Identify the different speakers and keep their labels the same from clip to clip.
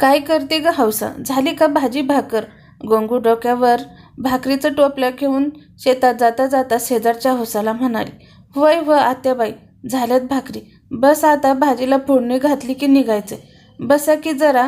Speaker 1: काय करते ग हौसा? झाली का भाजी भाकर? गोंगू डोक्यावर भाकरीचं टोपलं घेऊन शेतात जाता जाता शेजारच्या हौसाला म्हणाली वय व आत्याबाई झाल्यात भाकरी. बस आता भाजीला फोडणी घातली की निघायचे. बसा की जरा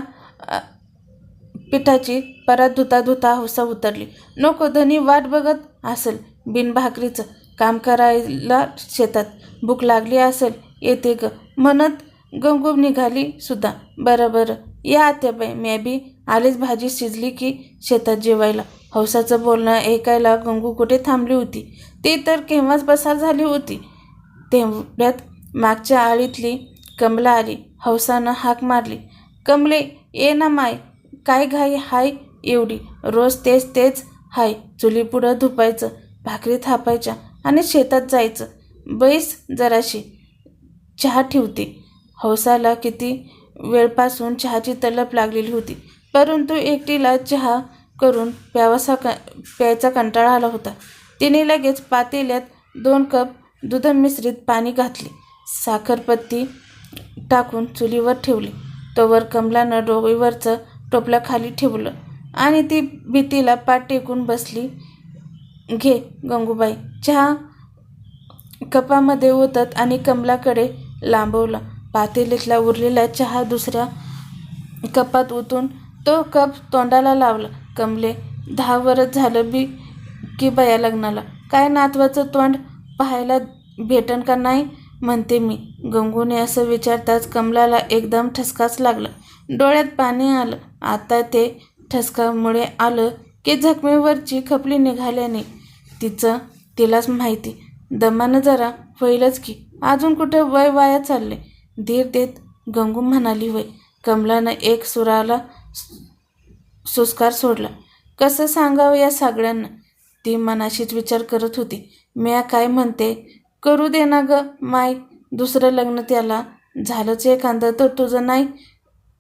Speaker 1: पिठाची परत धुता धुता हौसा उतरली. नको धनी वाट बघत असेल बिन भाकरीचं काम करायला शेतात. भूक लागली असेल येते ग. म्हणत गंगूब निघाली सुद्धा. बरं बरं. या आत्याबाई मी बी आलीच भाजी शिजली की शेतात जेवायला. हौसाचं बोलणं ऐकायला गंगू कुठे थांबली होती? ती तर केव्हाच पसार झाली होती. तेवढ्यात मागच्या आळीतली कमला आली. हौसानं हाक मारली. कमले ये ना माय. काय घाई हाय एवढी? रोज तेच तेच हाय. चुलीपुढं धुपायचं भाकरी थापायच्या आणि शेतात जायचं. बैस जराशी. चहा ठेवते. हौसाला किती वेळपासून चहाची तलप लागलेली होती. परंतु एकटीला चहा करून प्यावासा क प्यायचा कंटाळा आला होता. तिने लगेच पातेल्यात दोन कप दुध मिश्रित पाणी घातले. साखरपत्ती टाकून चुलीवर ठेवली. तोवर कमलानं डोळीवरचं टोपलं खाली ठेवलं आणि ती भीतीला पाठ टेकून बसली. घे गंगूबाई. चहा कपामध्ये ओतत आणि कमलाकडे लांबवला. पातेलीतला उरलेला चहा दुसऱ्या कपात ओतून तो कप तोंडाला लावला. कमले दहा वरच झालं बी की बया लग्नाला. काय नातवाचं तोंड पाहायला भेटन का नाही? म्हणते मी. गंगूने असं विचारताच कमलाला एकदम ठसकाच लागला. डोळ्यात पाणी आलं. आता ते ठसकामुळे आलं की जखमेवरची खपली निघाल्याने. तिचं तिलाच माहिती. दमानं जरा होईलच की. अजून कुठं वय वाया चालले धीर देत गंगू म्हणाली होय. कमलानं एक सुराला सुस्कार सोडला. कसं सांगावं या सगळ्यांना? ती मनाशीच विचार करत होती. म्या काय म्हणते? करू दे ना ग माय. दुसरं लग्न त्याला झालंच एखादं तर तुझं नाही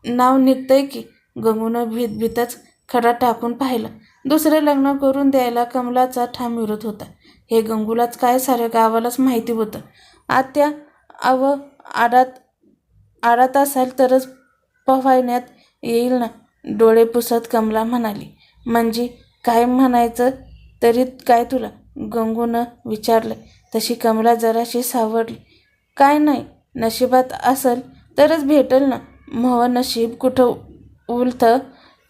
Speaker 1: नाव निघतंय की. गंगूनं भीत भीतच खडा टाकून पाहिलं. दुसरं लग्न करून द्यायला कमलाचा ठाम विरोध होता. हे गंगूलाच काय साऱ्या गावालाच माहिती होतं? आत्या अव आडात आडात असाल तरच पवायण्यात येईल ना? डोळे पुसत कमला म्हणाली. म्हणजे काय म्हणायचं तरी काय तुला? गंगूनं विचारलं. तशी कमला जराशी सावरली. काय नाही नशिबात असल तरच भेटल ना? म्हव नशीब कुठं उलथं?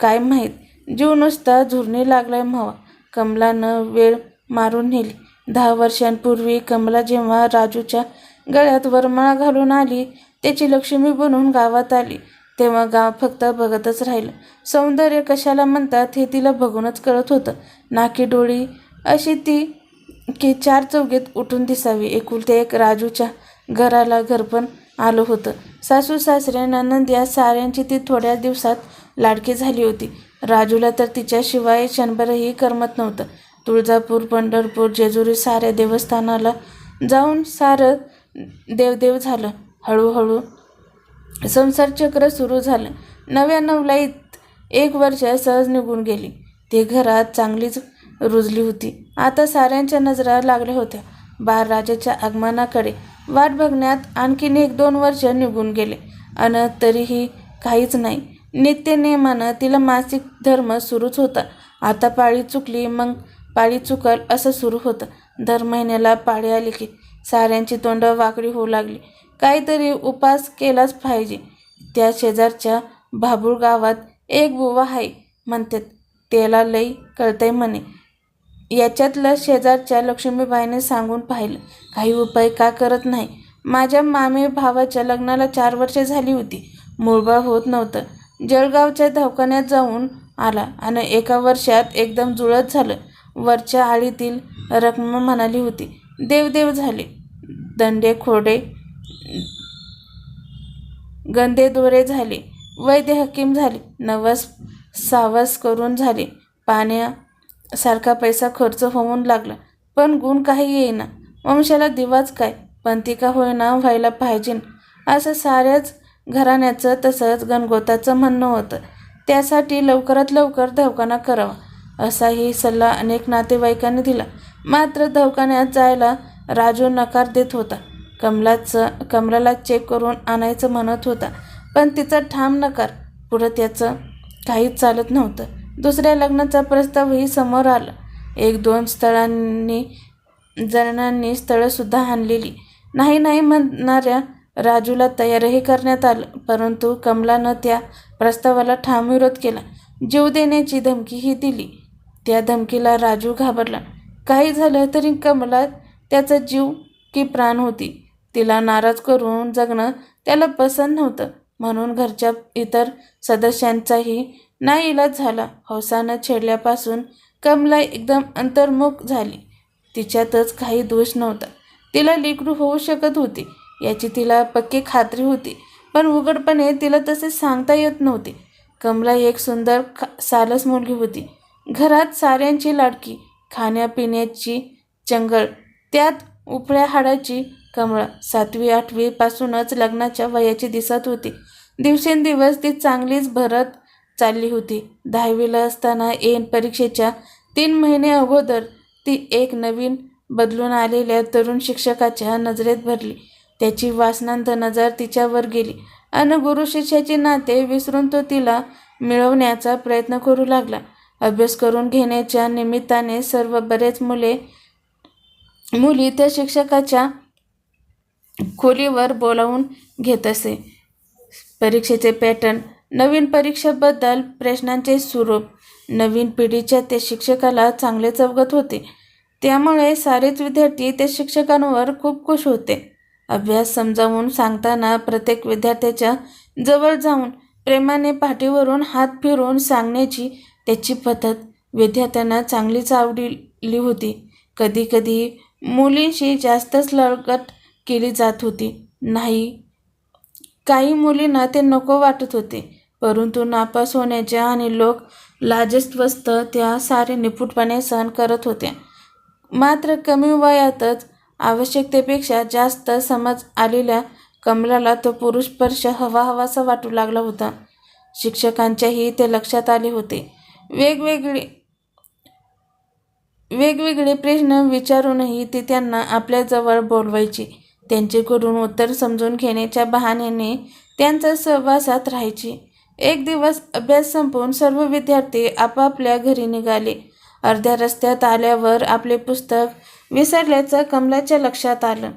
Speaker 1: काय माहीत? जीव नुसता झुरणी लागलाय म्हवा कमलानं वेळ मारून नेली. दहा वर्षांपूर्वी कमला जेव्हा राजूच्या गळ्यात वरमाळा घालून आली त्याची लक्ष्मी बनून गावात आली. तेव्हा गाव फक्त बघतच राहिलं. सौंदर्य कशाला म्हणतात हे तिला बघूनच कळत होतं. नाकी डोळी अशी ती की चार चौघेत उठून दिसावी. एकुलते एक राजूच्या घराला घरपण आलं होतं. सासू सासरे ननंद या साऱ्यांची ती थोड्या दिवसात लाडकी झाली होती. राजूला तर तिच्याशिवाय क्षणभरही करमत नव्हतं. तुळजापूर पंढरपूर जेजुरी साऱ्या देवस्थानाला जाऊन सारं देवदेव झालं. हळूहळू संसारचक्र सुरू झालं. नव्या नवलाईत एक वर्ष सहज निघून गेली. ती घरात चांगलीच रुजली होती. आता साऱ्यांच्या नजरा लागल्या होत्या. बाळराजाच्या आगमनाकडे वाट बघण्यात आणखीन एक दोन वर्ष निघून गेले. अन तरीही काहीच नाही. नित्यनेमानं तिला मासिक धर्म सुरूच होता. आता पाळी चुकली मग पाळी चुकल असं सुरू होतं. दर महिन्याला पाळी आली की साऱ्यांची तोंड वाकडी होऊ लागली. काहीतरी उपास केलाच पाहिजे. त्या शेजारच्या भाबूळ गावात एक बुवा आहे म्हणतात त्याला लई कळतंय म्हणे. याच्यातलं शेजारच्या लक्ष्मीबाईने सांगून पाहिलं. काही उपाय का करत नाही? माझ्या मामे भावाच्या लग्नाला चार वर्षे झाली होती. मूळबाळ होत नव्हतं. जळगावच्या दवाखान्यात जाऊन आला आणि एका वर्षात एकदम जुळत झालं. वरच्या आळीतील रक्म म्हणाली होती. देवदेव झाले. दंडे खोडे गंदे दोरे झाले वैद्य हकीम झाले नवस सावस करून झाले पाण्यासारखा पैसा खर्च होऊन लागला. पण गुण काही येईना. वंशाला दिवाच काय? पण ती का होईना व्हायला पाहिजे. असं साऱ्याच घराण्याचं तसंच गणगोताचं म्हणणं होतं. त्यासाठी लवकरात लवकर दवाखाना करावा असाही सल्ला अनेक नातेवाईकांनी दिला. मात्र दवाखान्यात जायला राजू नकार देत होता. कमलाचं कमलाला चेक करून आणायचं म्हणत होता. पण तिचा ठाम नकार. पुढं त्याचं काहीच चालत नव्हतं. दुसऱ्या लग्नाचा प्रस्तावही समोर आला. एक दोन स्थळांनी जणांनी स्थळंसुद्धा आणलेली. नाही नाही म्हणणाऱ्या राजूला तयारही करण्यात आलं. परंतु कमलानं त्या प्रस्तावाला ठाम विरोध केला. जीव देण्याची धमकीही दिली. त्या धमकीला राजू घाबरला. काही झालं तरी कमला त्याचा जीव की प्राण होती. तिला नाराज करून जगणं त्याला पसंत नव्हतं. म्हणून घरच्या इतर सदस्यांचाही नाईलाज झाला. हौसानं छेडल्यापासून कमला एकदम अंतर्मुख झाली. तिच्यातच काही दोष नव्हता. तिला लेकरू होऊ शकत होती. याची तिला पक्की खात्री होती. पण उघडपणे तिला तसे सांगता येत नव्हते. कमला एक सुंदर खा सालस मुलगी होती. घरात साऱ्यांची लाडकी खाण्यापिण्याची चंगळ त्यात उपळ्या हाडाची कमळा. सातवी आठवीपासूनच लग्नाच्या वयाची दिसत होती. दिवसेंदिवस ती चांगलीच भरत चालली होती. दहावीला असताना एन परीक्षेच्या तीन महिने अगोदर ती एक नवीन बदलून आलेल्या तरुण शिक्षकाच्या नजरेत भरली. त्याची वासनांत नजर तिच्यावर गेली आणि गुरु शिष्याचे नाते विसरून तो तिला मिळवण्याचा प्रयत्न करू लागला. अभ्यास करून घेण्याच्या निमित्ताने सर्व बरेच मुले मुली त्या शिक्षकाच्या खोलीवर बोलावून घेत असे. परीक्षेचे पॅटर्न नवीन परीक्षेबद्दल प्रश्नांचे स्वरूप नवीन पिढीच्या ते शिक्षकाला चांगलेच अवगत होते. त्यामुळे सारेच विद्यार्थी त्या शिक्षकांवर खूप खुश होते. अभ्यास समजावून सांगताना प्रत्येक विद्यार्थ्याच्या जवळ जाऊन प्रेमाने पाठीवरून हात फिरवून सांगण्याची त्याची पद्धत विद्यार्थ्यांना चांगलीच आवडली होती. कधीकधी मुलींशी जास्तच लळकट केली जात होती. नाही. काही मुलींना ते नको वाटत होते. परंतु नापास होण्याच्या आणि लोक लाजस्तवस्त त्या सारे निपुटपणे सहन करत होत्या मात्र कमी वयातच आवश्यकतेपेक्षा जास्त समज आलेल्या कमलाला तो पुरुष स्पर्श हवा हवासा वाटू लागला होता. शिक्षकांच्याही ते लक्षात आले होते. वेगवेगळे वेगवेगळे प्रश्न विचारूनही ती त्यांना आपल्याजवळ बोलवायची. त्यांच्याकडून उत्तर समजून घेण्याच्या बहाण्याने त्यांचा सहवासात राहायची. एक दिवस अभ्यास संपवून सर्व विद्यार्थी आपापल्या घरी निघाले. अर्ध्या रस्त्यात आल्यावर आपले पुस्तक विसरल्याचं कमलाच्या लक्षात आलं.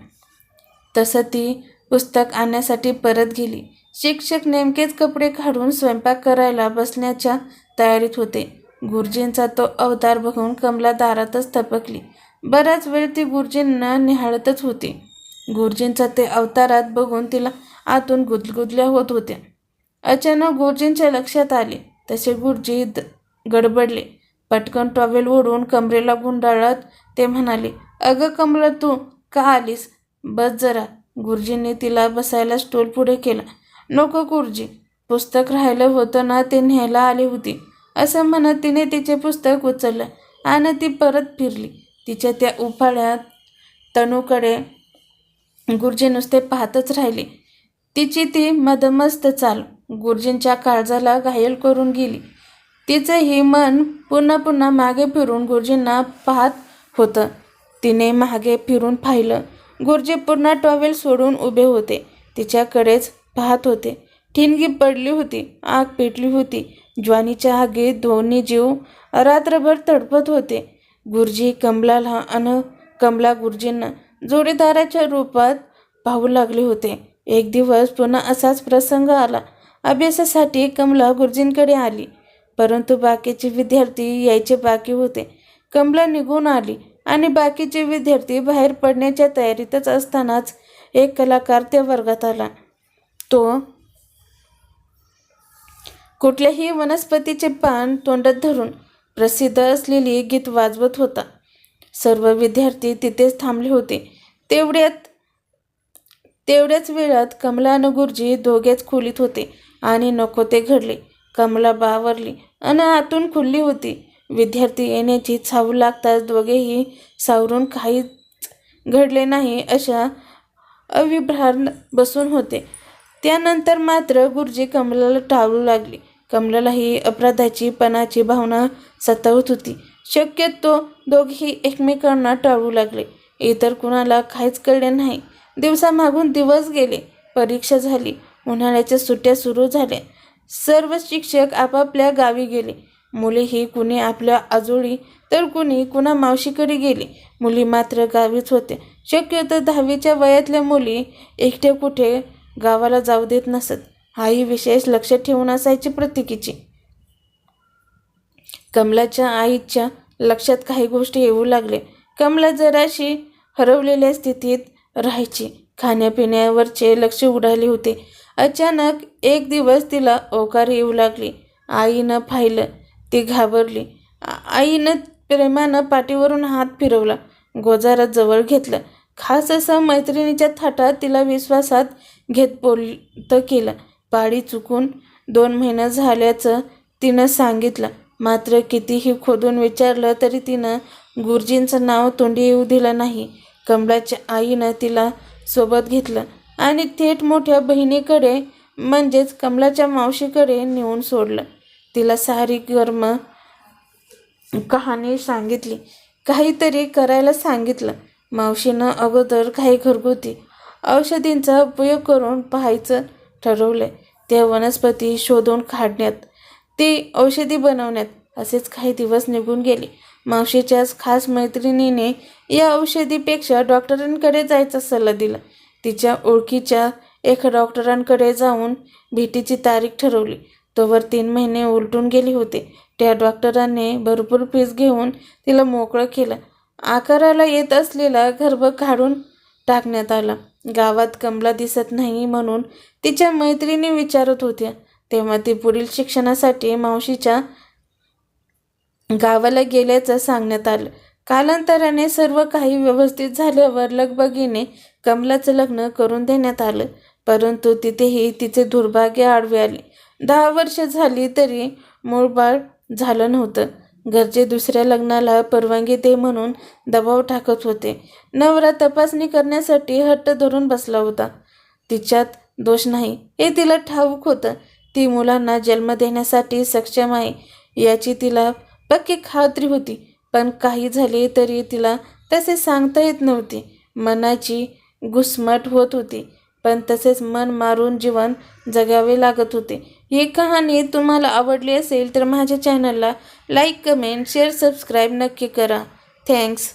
Speaker 1: तसं ती पुस्तक आणण्यासाठी परत गेली. शिक्षक नेमकेच कपडे काढून स्वयंपाक करायला बसण्याच्या तयारीत होते. गुरुजींचा तो अवतार बघून कमला दारातच थपकली. बराच वेळ ती गुरुजींना निहाळतच होती. गुरुजींचा ते अवतारात बघून तिला आतून गुदगुदल्या होत होत्या. अचानक गुरुजींच्या लक्षात आले. तसे गुरुजी द गडबडले. पटकन टॉवेल ओढून कमरेला गुंडाळत ते म्हणाले अगं कमला तू का आलीस? बस जरा. गुरुजींनी तिला बसायला स्टूल पुढे केला. नको गुरुजी पुस्तक राहिलं होतं ना ते न्यायला आली होती. असं म्हणत तिने तिचे पुस्तक उचललं आणि ती परत फिरली. तिच्या त्या उफाळ्यात तणूकडे गुरुजी नुसते पाहतच राहिले. तिची ती मदमस्त चाल गुरुजींच्या काळजाला घायल करून गेली. तिचंही मन पुन्हा पुन्हा मागे फिरून गुरुजींना पाहत होतं. तिने मागे फिरून पाहिलं. गुरुजी पुन्हा टॉवेल सोडून उभे होते. तिच्याकडेच पाहत होते. ठिणगी पडली होती आग पेटली होती. ज्वानीच्या आगीत दोन्ही जीव रात्रभर तडपत होते. गुरुजी कमलाला अन कमला गुरुजींना जोडीदाराच्या रूपात पाहू लागले होते. एक दिवस पुन्हा असाच प्रसंग आला. अभ्यासासाठी कमला गुरुजींकडे आली. परंतु बाकीचे विद्यार्थी यायचे बाकी होते. कमला निघून आली आणि बाकीचे विद्यार्थी बाहेर पडण्याच्या तयारीतच असतानाच एक कलाकार त्या वर्गात आला. तो कुठल्याही वनस्पतीचे पान तोंडात धरून प्रसिद्ध असलेली गीत वाजवत होता. सर्व विद्यार्थी तिथेच थांबले होते. तेवढ्यात तेवढ्याच वेळात कमला आणि गुरुजी दोघेच खोलीत होते आणि नको ते घडले. कमला बावरली आणि आतून खुलली होती. विद्यार्थी येण्याची छावू लागताच दोघेही सावरून काहीच घडले नाही अशा अविभ्रार बसून होते. त्यानंतर मात्र गुरुजी कमलाला टाळू लागली. कमलाला ही अपराधाची पणाची भावना सतावत होती. शक्यतो दोघेही एकमेकांना टाळू लागले. इतर कुणाला काहीच कळले नाही. दिवसामागून दिवस गेले. परीक्षा झाली. उन्हाळ्याच्या सुट्ट्या सुरू झाल्या. सर्व शिक्षक आपापल्या गावी गेले. मुलेही कुणी आपल्या आजोळी तर कुणी कुणा मावशीकडे गेली. मुली मात्र गावीच होते शक्यतो दहावीच्या वयातल्या मुली एकट्या कुठे गावाला जाऊ देत नसत. हाही विशेष लक्ष ठेवून असायची प्रत्येकीची. कमलाच्या आईच्या लक्षात काही गोष्टी येऊ लागले कमला जराशी हरवलेल्या स्थितीत राहायची. खाण्यापिण्यावरचे लक्ष उडाले होते. अचानक एक दिवस तिला ओकार येऊ लागली. आईनं पाहिलं ती घाबरली. आईनं प्रेमानं पाठीवरून हात फिरवला. गोजारात जवळ घेतलं. खास असं मैत्रिणीच्या थाटात तिला विश्वासात घेत बोलतं केलं. पाळी चुकून दोन महिने झाल्याचं तिनं सांगितलं. मात्र कितीही खोदून विचारलं तरी तिनं गुरुजींचं नाव तोंडी येऊ दिलं नाही. कमलाच्या आईनं तिला सोबत घेतलं आणि थेट मोठ्या बहिणीकडे म्हणजेच कमलाच्या मावशीकडे नेऊन सोडलं. तिला सारी गर्म कहाणी सांगितली. काहीतरी करायला सांगितलं. मावशीनं अगोदर काही घरगुती औषधींचा उपयोग करून पाहायचं ठरवलं. त्या वनस्पती शोधून काढण्यात ती औषधी बनवण्यात असेच काही दिवस निघून गेले. मावशीच्याच खास मैत्रिणीने या औषधीपेक्षा डॉक्टरांकडे जायचा सल्ला दिला. तिच्या ओळखीच्या एका डॉक्टरांकडे जाऊन भेटीची तारीख ठरवली. तोवर तीन महिने उलटून गेले होते. त्या डॉक्टरांनी भरपूर फीस घेऊन तिला मोकळं केलं. आकाराला येत असलेला गर्भ काढून टाकण्यात आला. गावात कमला दिसत नाही म्हणून तिच्या मैत्रिणी विचारत होत्या. तेव्हा ती पुढील शिक्षणासाठी मावशीच्या गावाला गेल्याचं सांगण्यात आलं. कालांतराने सर्व काही व्यवस्थित झाल्यावर लगबगीने कमलाचं लग्न करून देण्यात आलं. परंतु तिथेही तिचे दुर्भाग्य आडवे आले. दहा वर्ष झाली तरी मूळ बाळ झालं नव्हतं. घरचे दुसऱ्या लग्नाला परवानगी दे म्हणून दबाव टाकत होते. नवरा तपासणी करण्यासाठी हट्ट धरून बसला होता. तिच्यात दोष नाही. हे तिला ठाऊक होतं. ती मुलांना जन्म देण्यासाठी सक्षम आहे याची तिला पक्की खात्री होती. पण काही झाले तरी तिला तसे सांगता येत नव्हते. मनाची घुसमट होत होती पण तसेच मन मारून जीवन जगावे लागत होते. ही कहाणी तुम्हाला आवडली असेल तर माझ्या चॅनलला लाईक कमेंट शेअर सबस्क्राईब नक्की करा. थँक्स.